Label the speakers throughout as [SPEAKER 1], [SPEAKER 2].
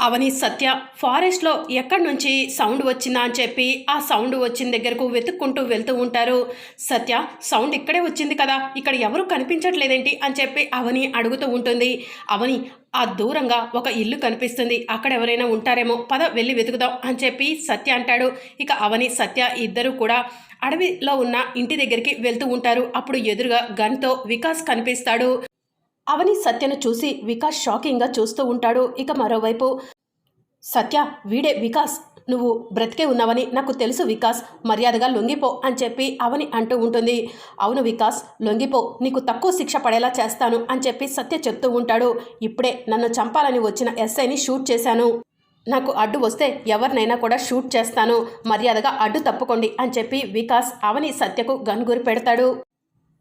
[SPEAKER 1] అవని సత్య ఫారెస్ట్లో ఎక్కడి నుంచి సౌండ్ వచ్చిందా అని చెప్పి ఆ సౌండ్ వచ్చిన దగ్గరకు వెతుక్కుంటూ వెళ్తూ ఉంటారు. సత్య సౌండ్ ఇక్కడే వచ్చింది కదా ఇక్కడ ఎవరు కనిపించట్లేదేంటి? అని చెప్పి అవని అడుగుతూ ఉంటుంది. అవని ఆ దూరంగా ఒక ఇల్లు కనిపిస్తుంది అక్కడ ఎవరైనా ఉంటారేమో పద వెళ్ళి వెతుకుదాం అని చెప్పి సత్య అంటాడు. ఇక అవని సత్య ఇద్దరు కూడా అడవిలో ఉన్న ఇంటి దగ్గరికి వెళ్తూ ఉంటారు. అప్పుడు ఎదురుగా గన్తో వికాస్ కనిపిస్తాడు. అవని సత్యను చూసి వికాస్ షాకింగ్గా చూస్తూ ఉంటాడు. ఇక మరోవైపు సత్య వీడే వికాస్ నువ్వు బ్రతికే ఉన్నావని నాకు తెలుసు వికాస్ మర్యాదగా లొంగిపో అని చెప్పి అవని అంటూ ఉంటుంది. అవును వికాస్ లొంగిపో నీకు తక్కువ శిక్ష పడేలా చేస్తాను అని చెప్పి సత్య చెప్తూ ఉంటాడు. ఇప్పుడే నన్ను చంపాలని వచ్చిన ఎస్ఐని షూట్ చేశాను. నాకు అడ్డు వస్తే ఎవరినైనా కూడా షూట్ చేస్తాను. మర్యాదగా అడ్డు తప్పుకోండి అని చెప్పి వికాస్ అవని సత్యకు గన్ గురి పెడతాడు.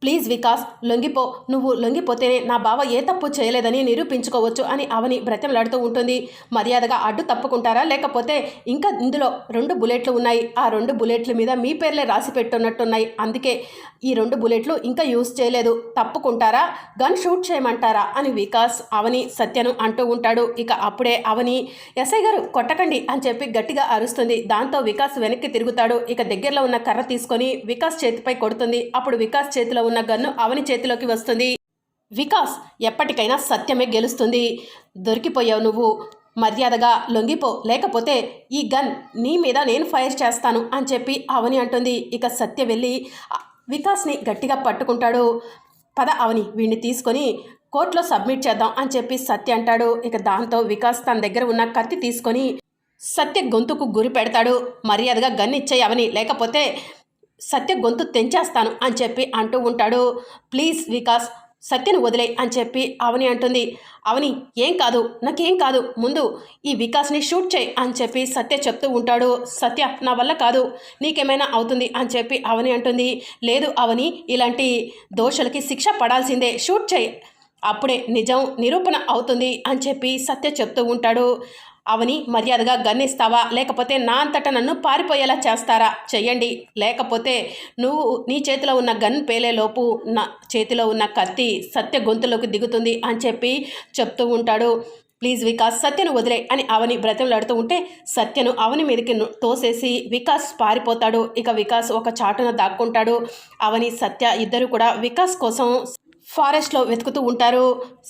[SPEAKER 1] ప్లీజ్ వికాస్ లొంగిపో నువ్వు లొంగిపోతేనే నా బావ ఏ తప్పు చేయలేదని నిరూపించుకోవచ్చు అని అవని బ్రతిమలాడుతూ ఉంటుంది. మర్యాదగా అడ్డు తప్పుకుంటారా? లేకపోతే ఇంకా ఇందులో రెండు బుల్లెట్లు ఉన్నాయి. ఆ రెండు బుల్లెట్ల మీద మీ పేర్లే రాసి పెట్టున్నట్టున్నాయి. అందుకే ఈ రెండు బుల్లెట్లు ఇంకా యూజ్ చేయలేదు. తప్పుకుంటారా? గన్ షూట్ చేయమంటారా? అని వికాస్ అవని సత్యను అంటూ ఉంటాడు. ఇక అప్పుడే అవని ఎస్ఐ గారు కొట్టకండి అని చెప్పి గట్టిగా అరుస్తుంది. దాంతో వికాస్ వెనక్కి తిరుగుతాడు. ఇక దగ్గరలో ఉన్న కర్ర తీసుకొని వికాస్ చేతిపై కొడుతుంది. అప్పుడు వికాస్ చేతిలో ఉన్న గన్ను అవని చేతిలోకి వస్తుంది. వికాస్ ఎప్పటికైనా సత్యమే గెలుస్తుంది. దొరికిపోయావు నువ్వు. మర్యాదగా లొంగిపో. లేకపోతే ఈ గన్ నీ మీద నేను ఫైర్ చేస్తాను అని చెప్పి అవని అంటుంది. ఇక సత్య వెళ్ళి వికాస్ని గట్టిగా పట్టుకుంటాడు. పద అవని వీడిని తీసుకొని కోర్టులో సబ్మిట్ చేద్దాం అని చెప్పి సత్య అంటాడు. ఇక దాంతో వికాస్ తన దగ్గర ఉన్న కత్తి తీసుకొని సత్య గొంతుకు గురి పెడతాడు. మర్యాదగా గన్ ఇచ్చేయి అవని. లేకపోతే సత్య గొంతు తెంచేస్తాను అని చెప్పి అంటూ ఉంటాడు. ప్లీజ్ వికాస్ సత్యను వదిలే అని చెప్పి అవని అంటుంది. అవని ఏం కాదు నాకేం కాదు ముందు ఈ వికాస్ని షూట్ చేయి అని చెప్పి సత్య చెప్తూ ఉంటాడు. సత్య నా వల్ల కాదు నీకేమైనా అవుతుంది అని చెప్పి అవని అంటుంది. లేదు అవని ఇలాంటి దోషులకి శిక్ష పడాల్సిందే షూట్ చేయి. అప్పుడే నిజం నిరూపణ అవుతుంది అని చెప్పి సత్య చెప్తూ ఉంటాడు. అవని మర్యాదగా గన్నిస్తావా? లేకపోతే నా అంతటా నన్ను పారిపోయేలా చేస్తారా? చెయ్యండి. లేకపోతే నువ్వు నీ చేతిలో ఉన్న గన్ పేలేలోపు నా చేతిలో ఉన్న కత్తి సత్య గొంతులోకి దిగుతుంది అని చెప్పి చెప్తూ ఉంటాడు. ప్లీజ్ వికాస్ సత్యను వదిలే అని అవని బ్రతిమలాడుతూ ఉంటే సత్యను అవని మీదకి తోసేసి వికాస్ పారిపోతాడు. ఇక వికాస్ ఒక చాటున దాక్కుంటాడు. అవని సత్య ఇద్దరు కూడా వికాస్ కోసం ఫారెస్ట్లో వెతుకుతూ ఉంటారు.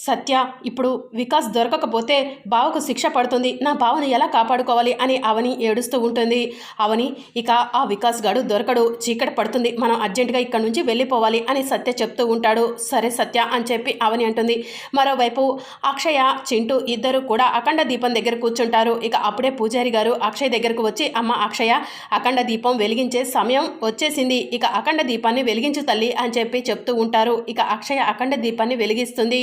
[SPEAKER 1] సత్య ఇప్పుడు వికాస్ దొరకకపోతే బావకు శిక్ష పడుతుంది. నా బావను ఎలా కాపాడుకోవాలి అని అవని ఏడుస్తూ ఉంటుంది. అవని ఇక ఆ వికాస్ గాడు దొరకడు. చీకటి పడుతుంది. మనం అర్జెంటుగా ఇక్కడ నుంచి వెళ్ళిపోవాలి అని సత్య చెప్తూ ఉంటాడు. సరే సత్య అని చెప్పి అవని అంటుంది. మరోవైపు అక్షయ చింటూ ఇద్దరు కూడా అఖండ దీపం దగ్గర కూర్చుంటారు. ఇక అప్పుడే పూజారి గారు అక్షయ్ దగ్గరకు వచ్చి అమ్మ అక్షయ అఖండ దీపం వెలిగించే సమయం వచ్చేసింది. ఇక అఖండ దీపాన్ని వెలిగించు తల్లి అని చెప్పి చెప్తూ ఉంటారు. ఇక అక్షయ అఖండ దీపాన్ని వెలిగిస్తుంది.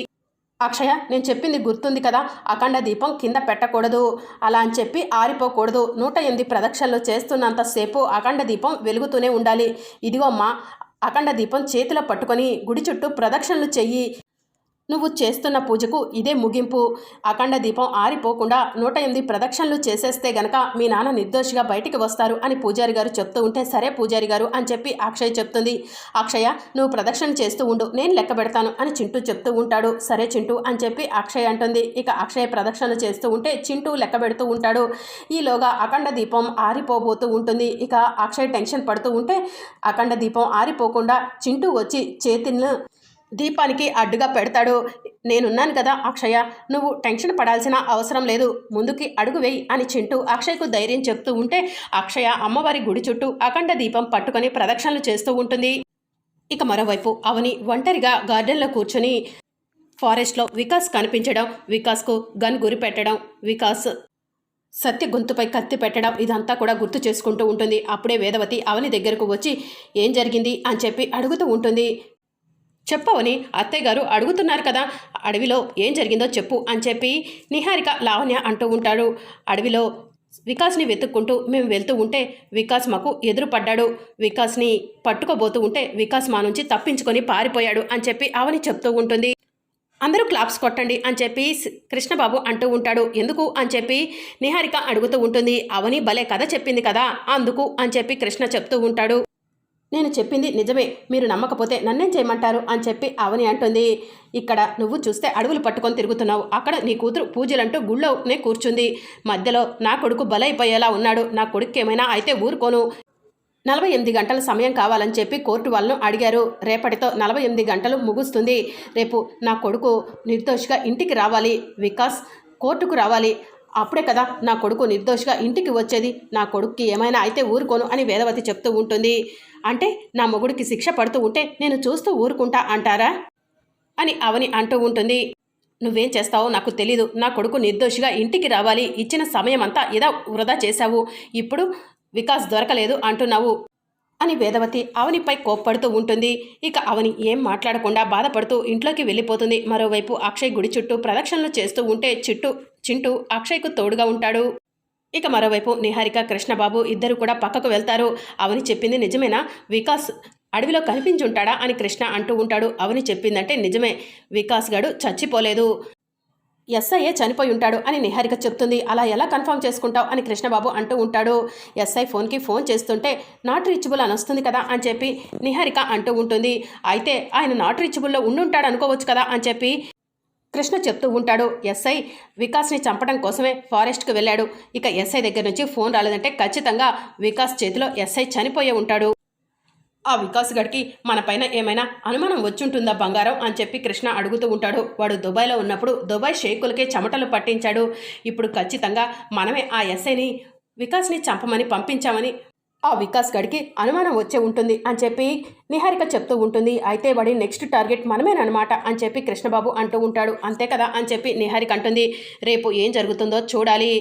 [SPEAKER 1] అక్షయ నేను చెప్పింది గుర్తుంది కదా అఖండ దీపం కింద పెట్టకూడదు. అలా అని చెప్పి ఆరిపోకూడదు. నూట ఎనిమిది ప్రదక్షిణలు చేస్తున్నంతసేపు అఖండ దీపం వెలుగుతూనే ఉండాలి. ఇదిగో అమ్మా అఖండ దీపం చేతిలో పట్టుకొని గుడి చుట్టూ ప్రదక్షిణలు చెయ్యి. నువ్వు చేస్తున్న పూజకు ఇదే ముగింపు. అఖండ దీపం ఆరిపోకుండా నూట ఎనిమిది ప్రదక్షిణలు చేసేస్తే గనక మీ నాన్న నిర్దోషిగా బయటికి వస్తారు అని పూజారి గారు చెప్తూ ఉంటే సరే పూజారి గారు అని చెప్పి అక్షయ్ చెప్తుంది. అక్షయ నువ్వు ప్రదక్షిణ చేస్తూ ఉండు నేను లెక్క పెడతాను అని చింటూ చెప్తూ ఉంటాడు. సరే చింటూ అని చెప్పి అక్షయ్ అంటుంది. ఇక అక్షయ్ ప్రదక్షిణలు చేస్తూ ఉంటే చింటూ లెక్క పెడుతూ ఉంటాడు. ఈలోగా అఖండ దీపం ఆరిపోబోతూ ఉంటుంది. ఇక అక్షయ్ టెన్షన్ పడుతూ ఉంటే అఖండ దీపం ఆరిపోకుండా చింటూ వచ్చి చేతిని దీపానికి అడ్డుగా పెడతాడు. నేనున్నాను కదా అక్షయ నువ్వు టెన్షన్ పడాల్సిన అవసరం లేదు. ముందుకి అడుగు వేయి అని చింటూ అక్షయ్కు ధైర్యం చెప్తూ ఉంటే అక్షయ అమ్మవారి గుడి చుట్టూ అఖండ దీపం పట్టుకొని ప్రదక్షిణలు చేస్తూ ఉంటుంది. ఇక మరోవైపు అవని ఒంటరిగా గార్డెన్లో కూర్చొని ఫారెస్ట్లో వికాస్ కనిపించడం వికాస్కు గన్ గురి పెట్టడం వికాస్ సత్య గొంతుపై కత్తి పెట్టడం ఇదంతా కూడా గుర్తు చేసుకుంటూ ఉంటుంది. అప్పుడే వేదవతి అవని దగ్గరకు వచ్చి ఏం జరిగింది? అని చెప్పి అడుగుతూ ఉంటుంది. చెప్పవని అత్తయ్య గారు అడుగుతున్నారు కదా అడవిలో ఏం జరిగిందో చెప్పు అని చెప్పి నిహారిక లావణ్య అంటూ ఉంటాడు. అడవిలో వికాస్ని వెతుక్కుంటూ మేము వెళ్తూ ఉంటే వికాస్ మాకు ఎదురు పడ్డాడు వికాస్ని పట్టుకోబోతూ ఉంటే వికాస్ మా నుంచి తప్పించుకొని పారిపోయాడు అని చెప్పి అవని చెప్తూ ఉంటుంది. అందరూ క్లాప్స్ కొట్టండి అని చెప్పి కృష్ణబాబు అంటూ ఉంటాడు. ఎందుకు అని చెప్పి నిహారిక అడుగుతూ ఉంటుంది. అవని భలే కథ చెప్పింది కదా అందుకు అని చెప్పి కృష్ణ చెప్తూ ఉంటాడు. నేను చెప్పింది నిజమే మీరు నమ్మకపోతే నన్నేం చేయమంటారు అని చెప్పి అవని అంటుంది. ఇక్కడ నువ్వు చూస్తే అడవులు పట్టుకొని తిరుగుతున్నావు. అక్కడ నీ కూతురు పూజలంటూ గుళ్ళోనే కూర్చుంది. మధ్యలో నా కొడుకు బలైపోయేలా ఉన్నాడు. నా కొడుకు ఏమైనా అయితే ఊరుకోను. నలభై ఎనిమిది గంటల సమయం కావాలని చెప్పి కోర్టు వాళ్ళను అడిగారు. రేపటితో నలభై ఎనిమిది గంటలు ముగుస్తుంది. రేపు నా కొడుకు నిర్దోషిగా ఇంటికి రావాలి. వికాస్ కోర్టుకు రావాలి. అప్పుడే కదా నా కొడుకు నిర్దోషిగా ఇంటికి వచ్చేది. నా కొడుక్కి ఏమైనా అయితే ఊరుకోను అని వేదవతి చెప్తూ ఉంటుంది. అంటే నా మొగుడికి శిక్ష పడుతూ ఉంటే నేను చూస్తూ ఊరుకుంటా అంటారా? అని అవని అంటూ ఉంటుంది. నువ్వేం చేస్తావో నాకు తెలీదు. నా కొడుకు నిర్దోషిగా ఇంటికి రావాలి. ఇచ్చిన సమయం అంతా ఇదా వృధా చేశావు. ఇప్పుడు వికాస్ దొరకలేదు అంటున్నావు. అని వేదవతి అవనిపై కోప్పడుతూ ఉంటుంది. ఇక అవని ఏం మాట్లాడకుండా బాధపడుతూ ఇంట్లోకి వెళ్ళిపోతుంది. మరోవైపు అక్షయ్ గుడి చుట్టూ ప్రదక్షిణలు చేస్తూ ఉంటే చుట్టూ చింటూ అక్షయ్కు తోడుగా ఉంటాడు. ఇక మరోవైపు నిహారిక కృష్ణబాబు ఇద్దరు కూడా పక్కకు వెళ్తారు. అవని చెప్పింది నిజమేనా? వికాస్ అడవిలో కనిపించుంటాడా అని కృష్ణ అంటూ ఉంటాడు. అవని చెప్పిందంటే నిజమే. వికాస్ గడు చచ్చిపోలేదు. ఎస్ఐఏ చనిపోయి ఉంటాడు అని నిహారిక చెప్తుంది. అలా ఎలా కన్ఫర్మ్ చేసుకుంటావు అని కృష్ణబాబు అంటూ ఉంటాడు. ఎస్ఐ ఫోన్కి ఫోన్ చేస్తుంటే నాట్ రీచబుల్ అని వస్తుంది కదా అని చెప్పి నిహారిక అంటూ ఉంటుంది. అయితే ఆయన నాట్ రీచబుల్లో ఉండుంటాడు అనుకోవచ్చు కదా అని చెప్పి కృష్ణ చెప్తూ ఉంటాడు ఎస్ఐ వికాస్ని చంపడం కోసమే ఫారెస్ట్కి వెళ్ళాడు. ఇక ఎస్ఐ దగ్గర నుంచి ఫోన్ రాలేదంటే ఖచ్చితంగా వికాస్ చేతిలో ఎస్ఐ చనిపోయే ఉంటాడు. ఆ వికాస్ గడికి మన పైన ఏమైనా అనుమానం వచ్చుంటుందా బంగారం? అని చెప్పి కృష్ణ అడుగుతూ ఉంటాడు. వాడు దుబాయ్లో ఉన్నప్పుడు దుబాయ్ షేకులకే చెమటలు పట్టించాడు. ఇప్పుడు ఖచ్చితంగా మనమే ఆ ఎస్ఐని వికాస్ని చంపమని పంపించామని ఆ వికాస్ గడికి అనుమానం వచ్చే ఉంటుంది అని చెప్పి నిహారిక చెప్తూ ఉంటుంది. అయితే వాడి నెక్స్ట్ టార్గెట్ మనమేనమాట అని చెప్పి కృష్ణబాబు అంటూ ఉంటాడు. అంతే కదా అని చెప్పి నిహారిక అంటుంది. రేపు ఏం జరుగుతుందో చూడాలి.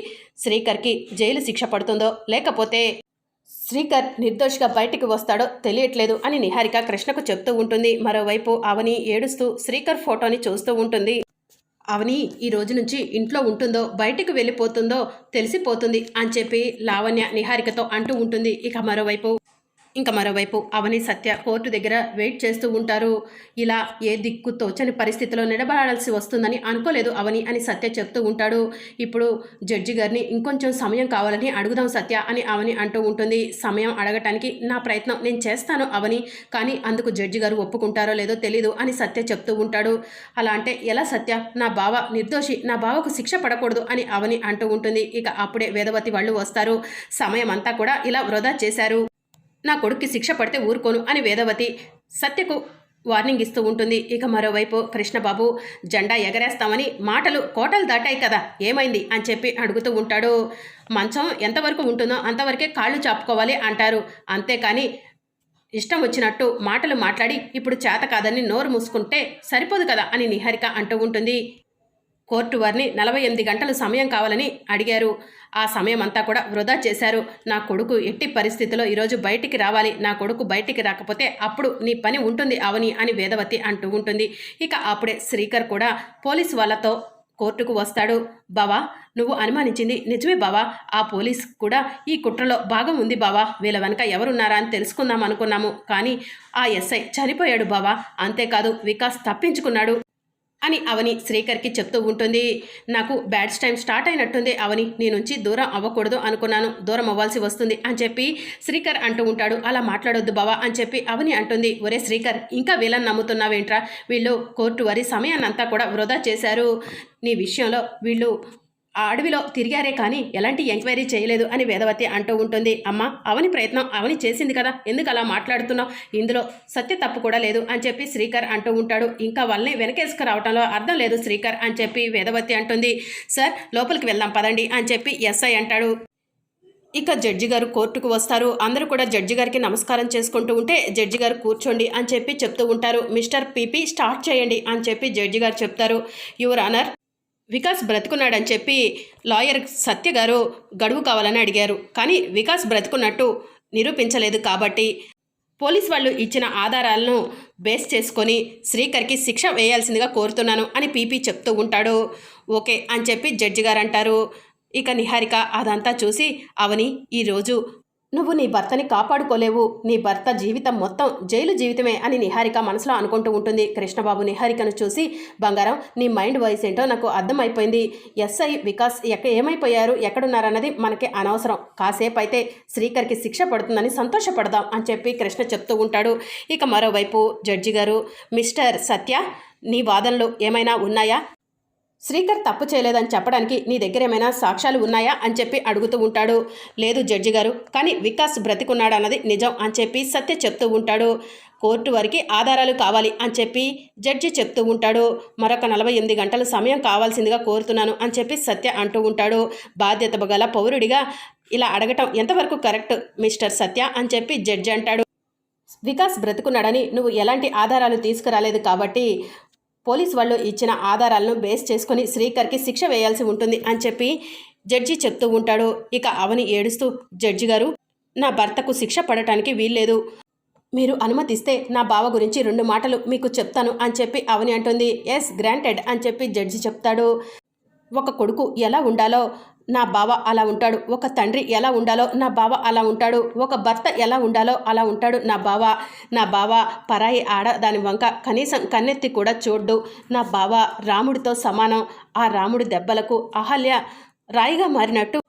[SPEAKER 1] శ్రీకర్కి జైలు శిక్ష పడుతుందో లేకపోతే శ్రీకర్ నిర్దోషిగా బయటికి వస్తాడో తెలియట్లేదు అని నిహారిక కృష్ణకు చెప్తూ ఉంటుంది. మరోవైపు అవని ఏడుస్తూ శ్రీకర్ ఫోటోని చూస్తూ ఉంటుంది. అవని ఈ రోజు నుంచి ఇంట్లో ఉంటుందో బయటకు వెళ్ళిపోతుందో తెలిసిపోతుంది అని చెప్పి లావణ్య నిహారికతో అంటూ ఉంటుంది. ఇక మరోవైపు ఇంకా మరోవైపు అవని సత్య కోర్టు దగ్గర వెయిట్ చేస్తూ ఉంటారు. ఇలా ఏ దిక్కు తోచని పరిస్థితిలో నిలబడాల్సి వస్తుందని అనుకోలేదు అవని అని సత్య చెప్తూ ఉంటాడు. ఇప్పుడు జడ్జి గారిని ఇంకొంచెం సమయం కావాలని అడుగుదాం సత్య అని అవని అంటూ ఉంటుంది. సమయం అడగటానికి నా ప్రయత్నం నేను చేస్తాను అవని కానీ అందుకు జడ్జి గారు ఒప్పుకుంటారో లేదో తెలీదు అని సత్య చెప్తూ ఉంటాడు. అలా అంటే ఎలా సత్య? నా బావ నిర్దోషి నా బావకు శిక్ష పడకూడదు అని అవని అంటూ ఉంటుంది. ఇక అప్పుడే వేదవతి వాళ్ళు వస్తారు. సమయం అంతా కూడా ఇలా వృధా చేశారు. నా కొడుక్కి శిక్ష పడితే ఊరుకోను అని వేదవతి సత్యకు వార్నింగ్ ఇస్తూ ఉంటుంది. ఇక మరోవైపు కృష్ణబాబు జెండా ఎగరేస్తామని మాటలు కోటలు దాటాయి కదా ఏమైంది అని చెప్పి అడుగుతూ ఉంటాడు. మంచం ఎంతవరకు ఉంటుందో అంతవరకే కాళ్ళు చాపుకోవాలి అంటారు. అంతేకాని ఇష్టం వచ్చినట్టు మాటలు మాట్లాడి ఇప్పుడు చేత కాదని నోరు మూసుకుంటే సరిపోదు కదా అని నిహారిక అంటూ ఉంటుంది. కోర్టు వారిని నలభై ఎనిమిది గంటలు సమయం కావాలని అడిగారు. ఆ సమయం అంతా కూడా వృధా చేశారు. నా కొడుకు ఎట్టి పరిస్థితిలో ఈరోజు బయటికి రావాలి. నా కొడుకు బయటికి రాకపోతే అప్పుడు నీ పని ఉంటుంది అవని అని వేదవతి అంటూ ఉంటుంది. ఇక అప్పుడే శ్రీకర్ కూడా పోలీసు వాళ్ళతో కోర్టుకు వస్తాడు. బావా నువ్వు అనుమానించింది నిజమే బావా. ఆ పోలీస్ కూడా ఈ కుట్రలో భాగం ఉంది బావా. వీళ్ళ వెనక ఎవరున్నారా అని తెలుసుకుందాం అనుకున్నాము. కానీ ఆ ఎస్ఐ చనిపోయాడు బావా. అంతేకాదు వికాస్ తప్పించుకున్నాడు. అని అవని శ్రీకర్కి చెప్తూ ఉంటుంది. నాకు బ్యాడ్స్ టైం స్టార్ట్ అయినట్టుంది. అవని నీ నుంచి దూరం అవ్వకూడదు అనుకున్నాను. దూరం అవ్వాల్సి వస్తుంది అని చెప్పి శ్రీకర్ అంటూ ఉంటాడు. అలా మాట్లాడొద్దు బావా అని చెప్పి అవని అంటుంది. ఒరే శ్రీకర్ ఇంకా వీళ్ళని నమ్ముతున్నావేంట్రా? వీళ్ళు కోర్టు వారి సమయాన్నంతా కూడా వృధా చేశారు. నీ విషయంలో వీళ్ళు ఆ అడవిలో తిరిగారే కానీ ఎలాంటి ఎంక్వైరీ చేయలేదు అని వేదవతి అంటూ ఉంటుంది. అమ్మ అవని ప్రయత్నం అవని చేసింది కదా ఎందుకు అలా మాట్లాడుతున్నావు? ఇందులో సత్య తప్పు కూడా లేదు అని చెప్పి శ్రీకర్ అంటూ ఉంటాడు. ఇంకా వాళ్ళని వెనకేసుకు రావడంలో అర్థం లేదు శ్రీకర్ అని చెప్పి వేదవతి అంటుంది. సార్ లోపలికి వెళ్దాం పదండి అని చెప్పి ఎస్ఐ అంటాడు. ఇక జడ్జి గారు కోర్టుకు వస్తారు. అందరూ కూడా జడ్జి గారికి నమస్కారం చేసుకుంటూ ఉంటే జడ్జి గారు కూర్చోండి అని చెప్పి చెప్తూ ఉంటారు. మిస్టర్ పీపీ స్టార్ట్ చేయండి అని చెప్పి జడ్జి గారు చెప్తారు. యువర్ ఆనర్ వికాస్ బ్రతుకున్నాడని చెప్పి లాయర్ సత్య గారు గడువు కావాలని అడిగారు. కానీ వికాస్ బ్రతుకున్నట్టు నిరూపించలేదు కాబట్టి పోలీస్ వాళ్ళు ఇచ్చిన ఆధారాలను బేస్ చేసుకొని శ్రీకర్కి శిక్ష వేయాల్సిందిగా కోరుతున్నాను అని పీపీ చెప్తూ ఉంటాడు. ఓకే అని చెప్పి జడ్జి గారు అంటారు ఇక నిహారిక అదంతా చూసి అవని ఈరోజు నువ్వు నీ భర్తని కాపాడుకోలేవు. నీ భర్త జీవితం మొత్తం జైలు జీవితమే అని నిహారిక మనసులో అనుకుంటూ ఉంటుంది. కృష్ణబాబు నిహారికను చూసి బంగారం నీ మైండ్ వాయిస్ ఏంటో నాకు అర్థమైపోయింది. ఎస్ఐ వికాస్ ఎక్క ఏమైపోయారు? ఎక్కడున్నారన్నది మనకి అనవసరం. కాసేపు అయితే శ్రీకర్కి శిక్ష పడుతుందని సంతోషపడదాం అని చెప్పి కృష్ణ చెప్తూ ఉంటాడు. ఇక మరోవైపు జడ్జి గారు మిస్టర్ సత్య నీ వాదనలు ఏమైనా ఉన్నాయా? శ్రీకర్ తప్పు చేయలేదని చెప్పడానికి నీ దగ్గర ఏమైనా సాక్ష్యాలు ఉన్నాయా అని చెప్పి అడుగుతూ ఉంటాడు. లేదు జడ్జి గారు కానీ వికాస్ బ్రతికున్నాడన్నది నిజం అని చెప్పి సత్య చెప్తూ ఉంటాడు. కోర్టు వారికి ఆధారాలు కావాలి అని చెప్పి జడ్జి చెప్తూ ఉంటాడు. మరొక నలభై ఎనిమిది గంటల సమయం కావాల్సిందిగా కోరుతున్నాను అని చెప్పి సత్య అంటూ ఉంటాడు. బాధ్యత గల పౌరుడిగా ఇలా అడగటం ఎంతవరకు కరెక్ట్ మిస్టర్ సత్య అని చెప్పి జడ్జి అంటాడు. వికాస్ బ్రతుకున్నాడని నువ్వు ఎలాంటి ఆధారాలు తీసుకురాలేదు కాబట్టి పోలీస్ వాళ్ళు ఇచ్చిన ఆధారాలను బేస్ చేసుకొని శ్రీకర్కి శిక్ష వేయాల్సి ఉంటుంది అని చెప్పి జడ్జి చెప్తూ ఉంటాడు. ఇక అవని ఏడుస్తూ జడ్జి గారు నా భర్తకు శిక్ష పడటానికి వీల్లేదు. మీరు అనుమతిస్తే నా బావ గురించి రెండు మాటలు మీకు చెప్తాను అని చెప్పి అవని అంటుంది. ఎస్ గ్రాంటెడ్ అని చెప్పి జడ్జి చెప్తాడు. ఒక కొడుకు ఎలా ఉండాలో నా బావ అలా ఉంటాడు. ఒక తండ్రి ఎలా ఉండాలో నా బావ అలా ఉంటాడు. ఒక భర్త ఎలా ఉండాలో అలా ఉంటాడు నా బావ. నా బావ పరాయి ఆడ దాని వంక కనీసం కన్నెత్తి కూడా చూడ్డు. నా బావ రాముడితో సమానం. ఆ రాముడి దెబ్బలకు అహల్య రాయిగా మారినట్టు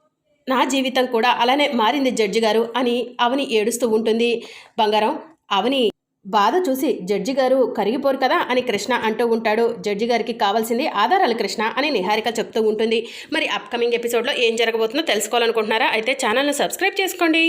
[SPEAKER 1] నా జీవితం కూడా అలానే మారింది జడ్జి గారు అని అవని ఏడుస్తూ ఉంటుంది. బంగారం అవని బాధ చూసి జడ్జి గారు కరిగిపోరు కదా అని కృష్ణ అంటూ ఉంటాడు. జడ్జి గారికి కావాల్సింది ఆధారాలు కృష్ణ అని నిహారిక చెప్తూ ఉంటుంది. మరి అప్కమింగ్ ఎపిసోడ్లో ఏం జరగబోతుందో తెలుసుకోవాలనుకుంటున్నారా? అయితే ఛానల్ని సబ్స్క్రైబ్ చేసుకోండి.